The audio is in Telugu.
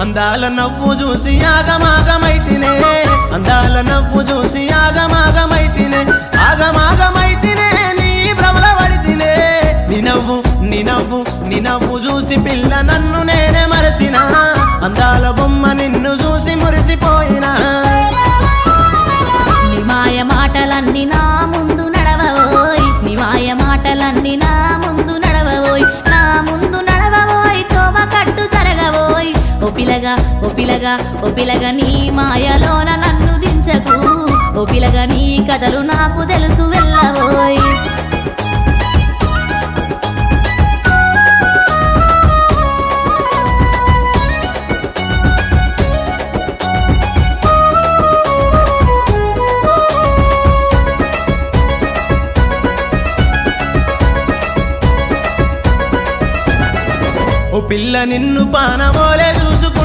అందాల నవ్వు చూసి ఆగమాగమైతినే. అందాల నవ్వు చూసి ఆగమాగమైతినే. ఆగమాగమైతినే నీ భ్రమల పడితినే నీ నవ్వు నీ నవ్వు నీ నవ్వు చూసి పిల్ల నన్ను నేనే మరసిన. అందాల బొమ్మ నిన్ను చూసి మురిసిపోయినా. నీ మాయ మాటలన్నీ నా ముందు నడవోయ్ నీ మాయ మాటలన్నీ నా ముందు పిలగా ఓ పిలగా ఓ పిలగా నీ మాయలోన నన్ను దించకు. ఓ పిలగా నీ కథలు నాకు తెలుసు వెళ్ళబోయి. ఓ పిల్ల నిన్ను పానమోలేదు